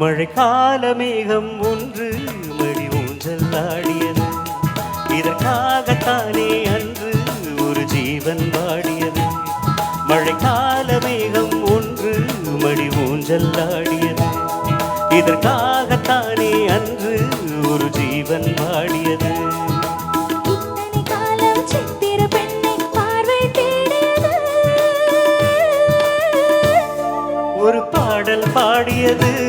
மழைக்கால மேகம் ஒன்று மடி ஊஞ்சல் ஆடியது. இதற்காகத்தானே அன்று ஒரு ஜீவன் வாடியது. மழைக்கால மேகம் ஒன்று மடி ஊஞ்சல் ஆடியது. இதற்காகத்தானே அன்று ஒரு ஜீவன் வாடியது. ஒரு பாடல் பாடியது.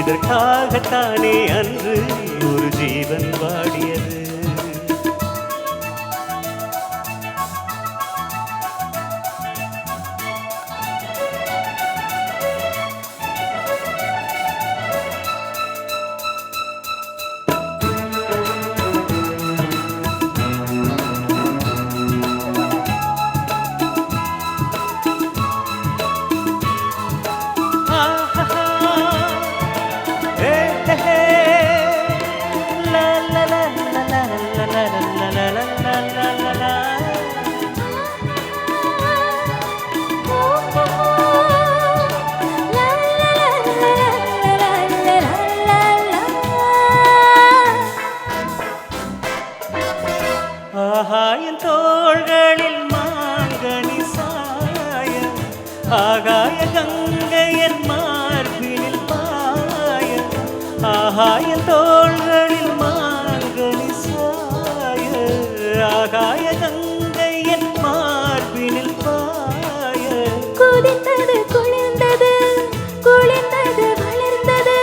இதற்காகத்தானே அன்று ஒரு ஜீவன் வாடியது. ஆகாய கங்கையன் மார்பினில் பாய ஆகாயன் தோள்களில் மாங்கனி சாய ஆகாய கங்கையன் மார்பினில் பாய. குதித்தது குளிர்ந்தது குளிர்ந்தது வளர்ந்தது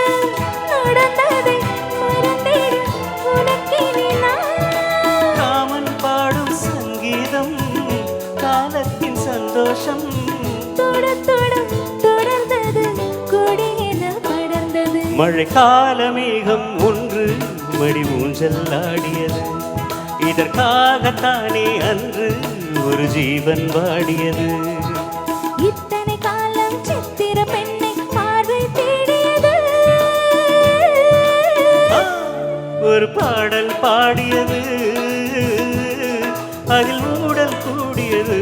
நடந்ததை மறந்திடு உனக்கினி நான் காமன் பாடும் சங்கீதம் காலத்தின் சந்தோஷம் மழைக்கால மேகம் ஒன்று மடி ஊஞ்சல் ஆடியது. இதற்காகத்தானே அன்று ஒரு ஜீவன் வாடியது. இத்தனை காலம் சித்திர பெண்ணை பார்வை தேடியது. ஒரு பாடல் பாடியது. அதில் ஊடல் கூடியது.